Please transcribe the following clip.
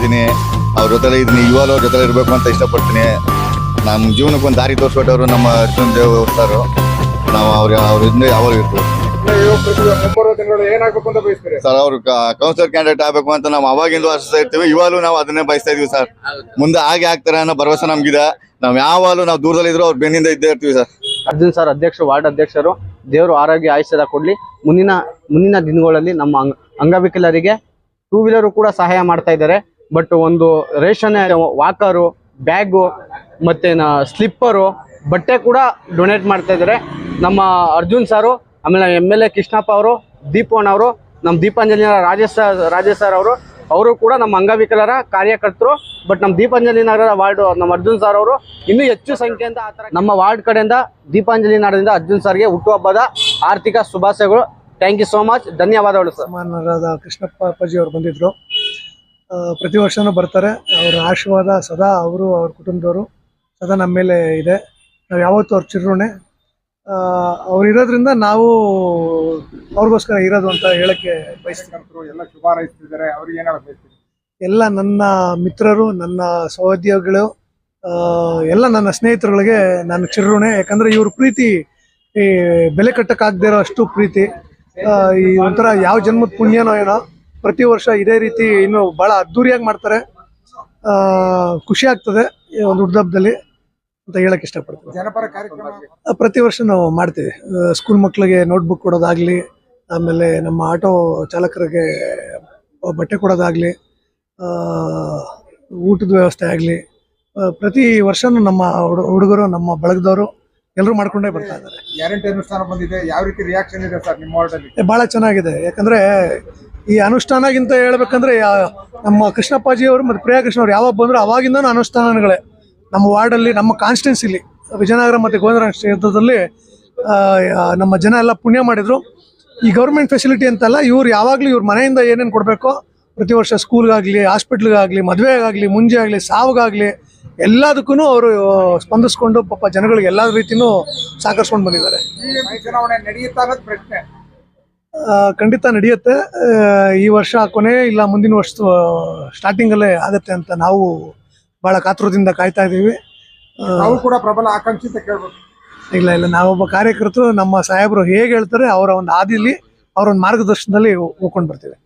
ಇದ್ದೀನಿ ಅವ್ರ ಜೊತೆ ಇದ್ದೀನಿ ಇವಾಗ ಅವ್ರ ಜೊತೆ ಇರಬೇಕು ಅಂತ ಇಷ್ಟಪಡ್ತೀನಿ. ನಮ್ಮ ಜೀವನಕ್ಕೆ ಒಂದು ದಾರಿ ತೋರಿಸ್ಕೊಟ್ಟವರು ನಮ್ಮ ಅರ್ಜುನ್ ದೇವ್ ಸರ್. ನಾವು ಅವ್ರ ಅವ್ರ ಹಿಂದೆ ಯಾವಾಗ ಇರ್ತೀವಿ. ಮುಂಬರುವ ದಿನಗಳು ಏನಾಗಬೇಕು ಅಂತ ಬಯಸ್ತೀರಿ ಸರ್ ಅವ್ರು ಕೌನ್ಸಿಲರ್ ಕ್ಯಾಂಡಿಡೇಟ್ ಆಗ್ಬೇಕು ಅಂತ ನಾವು ಅವಾಗಿಂದ ಆಶಿಸ್ತಾ ಇರ್ತೀವಿ ಇವಾಗಲೂ ನಾವು ಅದನ್ನೇ ಬಯಸ್ತಾ ಇದೀವಿ ಸರ್. ಮುಂದೆ ಹಾಗೆ ಆಗ್ತಾರೆ ಅನ್ನೋ ಭರವಸೆ ನಮ್ಗಿದೆ. ನಾವು ಯಾವಾಗಲೂ ನಾವು ದೂರದಲ್ಲಿ ಇದ್ರು ಅವ್ರ ಬೆನ್ನಿಂದ ಇದ್ದೇ ಇರ್ತೀವಿ ಸರ್. ಅರ್ಜುನ್ ಸರ್ ಅಧ್ಯಕ್ಷರು ವಾರ್ಡ್ ಅಧ್ಯಕ್ಷರು ದೇವರು ಆರೋಗ್ಯ ಆಯುಷ್ಯದ ಕೊಡ್ಲಿ. ಮುಂದಿನ ಮುಂದಿನ ದಿನಗಳಲ್ಲಿ ನಮ್ಮ ಅಂಗ ಅಂಗವಿಕಲರಿಗೆ ಟೂ ವೀಲರು ಕೂಡ ಸಹಾಯ ಮಾಡ್ತಾ ಇದ್ದಾರೆ. ಬಟ್ ಒಂದು ರೇಷನ್ ವಾಕರು, ಬ್ಯಾಗು, ಮತ್ತೆ ಸ್ಲಿಪ್ಪರು, ಬಟ್ಟೆ ಕೂಡ ಡೊನೇಟ್ ಮಾಡ್ತಾ ಇದ್ದಾರೆ. ನಮ್ಮ ಅರ್ಜುನ್ ಸಾರು, ಆಮೇಲೆ ಎಂ ಎಲ್ ಎ ಕೃಷ್ಣಪ್ಪ ಅವರು ದೀಪವಣ್ಣ ಅವರು ನಮ್ಮ ದೀಪಾಂಜಲಿ ರಾಜೇಶ್ ರಾಜೇಶ್ ಸರ್ ಅವರು ಅವರು ಕೂಡ ನಮ್ಮ ಅಂಗವಿಕಲರ ಕಾರ್ಯಕರ್ತರು, ಬಟ್ ನಮ್ಮ ದೀಪಾಂಜಲಿ ನಗರದ ವಾರ್ಡ್, ನಮ್ಮ ಅರ್ಜುನ್ ಸರ್ ಅವರು ಇನ್ನೂ ಹೆಚ್ಚು ಸಂಖ್ಯೆಯಿಂದ ಆ ಥರ ನಮ್ಮ ವಾರ್ಡ್ ಕಡೆಯಿಂದ ದೀಪಾಂಜಲಿ ನಗರದಿಂದ ಅರ್ಜುನ್ ಸರ್ಗೆ ಹುಟ್ಟುಹಬ್ಬದ ಆರ್ಥಿಕ ಶುಭಾಶಯಗಳು. ಥ್ಯಾಂಕ್ ಯು ಸೋ ಮಚ್ ಧನ್ಯವಾದಗಳು ಸರ್ ಕೃಷ್ಣಪ್ಪ ಅಪ್ಪಾಜಿ ಅವರು ಬಂದಿದ್ರು. ಪ್ರತಿ ವರ್ಷನೂ ಬರ್ತಾರೆ. ಅವರ ಆಶೀರ್ವಾದ ಸದಾ ಅವರು ಅವ್ರ ಕುಟುಂಬದವರು ಸದಾ ನಮ್ಮ ಮೇಲೆ ಇದೆ. ನಾವು ಯಾವತ್ತೂ ಅವ್ರ ಚಿರುಣೆ ಅವ್ರು ಇರೋದ್ರಿಂದ ನಾವು ಅವ್ರಿಗೋಸ್ಕರ ಇರೋದು ಅಂತ ಹೇಳಕ್ಕೆ ಬಯಸ್ತಾರೆ ಎಲ್ಲ ಶುಭ ಹಾರೈಸ್ತಿದ್ದಾರೆ ಅವ್ರಿಗೆ ಏನಾಗ ಎಲ್ಲ ನನ್ನ ಮಿತ್ರರು ನನ್ನ ಸಹೋದ್ಯೋಗಿಗಳು ಆ, ಎಲ್ಲ ನನ್ನ ಸ್ನೇಹಿತರುಗಳಿಗೆ ನಾನು ಚಿರುಣೆ ಯಾಕಂದ್ರೆ ಇವ್ರ ಪ್ರೀತಿ ಈ ಬೆಲೆ ಕಟ್ಟಕ್ಕಾಗದೇ ಇರೋ ಅಷ್ಟು ಪ್ರೀತಿ. ಈ ಒಂಥರ ಯಾವ ಜನ್ಮದ ಪುಣ್ಯನೋ ಏನೋ. ಪ್ರತಿ ವರ್ಷ ಇದೇ ರೀತಿ ಇನ್ನು ಬಹಳ ಅದ್ದೂರಿಯಾಗಿ ಮಾಡ್ತಾರೆ. ಆ, ಖುಷಿ ಆಗ್ತದೆ ಈ ಒಂದು ಹುಡ್ದಬ್ಬದಲ್ಲಿ ಅಂತ ಹೇಳಕ್ ಇಷ್ಟಪಡ್ತೀನಿ. ಜನಪರ ಕಾರ್ಯಕ್ರಮ? ಪ್ರತಿ ವರ್ಷ ನಾವು ಮಾಡ್ತೀವಿ. ಸ್ಕೂಲ್ ಮಕ್ಕಳಿಗೆ ನೋಟ್ಬುಕ್ ಕೊಡೋದಾಗ್ಲಿ ಆಮೇಲೆ ನಮ್ಮ ಆಟೋ ಚಾಲಕರಿಗೆ ಬಟ್ಟೆ ಕೊಡೋದಾಗ್ಲಿ ಆ, ಊಟದ ವ್ಯವಸ್ಥೆ ಆಗಲಿ ಪ್ರತಿ ವರ್ಷನೂ ನಮ್ಮ ಹುಡು- ಹುಡುಗರು ನಮ್ಮ ಬಳಗದವರು ಎಲ್ಲರೂ ಮಾಡ್ಕೊಂಡೇ ಬರ್ತಾ ಇದ್ದಾರೆ. ಗ್ಯಾರಂಟಿ ಅನುಷ್ಠಾನ ಬಂದಿದೆ. ಯಾವ ರೀತಿ ರಿಯಾಕ್ಷನ್ ಇದೆ ಸರ್ ನಿಮ್ಮ ಭಾಳ ಚೆನ್ನಾಗಿದೆ. ಯಾಕಂದ್ರೆ ಈ ಅನುಷ್ಠಾನಗಿಂತ ಹೇಳ್ಬೇಕಂದ್ರೆ ನಮ್ಮ ಕೃಷ್ಣಪ್ಪಾಜಿ ಅವರು ಮತ್ತು ಪ್ರಿಯಾ ಕೃಷ್ಣ ಅವ್ರು ಯಾವಾಗ ಬಂದ್ರು ಅವಾಗಿಂದನೂ ಅನುಷ್ಠಾನಗಳೇ. ನಮ್ಮ ವಾರ್ಡಲ್ಲಿ, ನಮ್ಮ ಕಾನ್ಸ್ಟಿಟ್ಯೂನ್ಸಿಲಿ ವಿಜಯನಗರ ಮತ್ತು ಗೋವಿಂದರಾಜ ಕ್ಷೇತ್ರದಲ್ಲಿ ನಮ್ಮ ಜನ ಎಲ್ಲ ಪುಣ್ಯ ಮಾಡಿದ್ರು. ಈ ಗೌರ್ಮೆಂಟ್ ಫೆಸಿಲಿಟಿ ಅಂತಲ್ಲ, ಇವ್ರು ಯಾವಾಗಲೂ ಇವ್ರ ಮನೆಯಿಂದ ಏನೇನು ಕೊಡಬೇಕೋ, ಪ್ರತಿ ವರ್ಷ ಸ್ಕೂಲ್ಗಾಗಲಿ, ಹಾಸ್ಪಿಟ್ಲ್ಗಾಗಲಿ, ಮದುವೆಗಾಗಲಿ ಮುಂಜೆ ಆಗಲಿ ಸಾವಿಗಾಗಲಿ ಎಲ್ಲದಕ್ಕೂ ಅವರು ಸ್ಪಂದಿಸ್ಕೊಂಡು ಪಾಪ ಜನಗಳಿಗೆ ಎಲ್ಲ ರೀತಿಯೂ ಸಹಕರಿಸ್ಕೊಂಡು ಬಂದಿದ್ದಾರೆ. ಈ ಚುನಾವಣೆ ನಡೆಯುತ್ತಾ ಪ್ರಶ್ನೆ. ಖಂಡಿತ ನಡೆಯುತ್ತೆ. ಈ ವರ್ಷ ಕೊನೆ ಇಲ್ಲ ಮುಂದಿನ ವರ್ಷ ಸ್ಟಾರ್ಟಿಂಗಲ್ಲೇ ಆಗತ್ತೆ ಅಂತ ನಾವು ಬಹಳ ಕಾತುರದಿಂದ ಕಾಯ್ತಾ ಇದ್ದೀವಿ. ನಾವು ಕೂಡ ಪ್ರಬಲ ಆಕಾಂಕ್ಷಿತ ಅಂತ ಕೇಳ್ಬೇಕು ಇಲ್ಲ ಇಲ್ಲ ನಾವೊಬ್ಬ ಕಾರ್ಯಕರ್ತರು ನಮ್ಮ ಸಾಹೇಬರು ಹೇಗೆ ಹೇಳ್ತಾರೆ ಅವರ ಒಂದು ಹಾದಿಲಿ ಅವರ ಒಂದು ಮಾರ್ಗದರ್ಶನದಲ್ಲಿ ಹೋಗ್ಕೊಂಡು ಬರ್ತೀವಿ.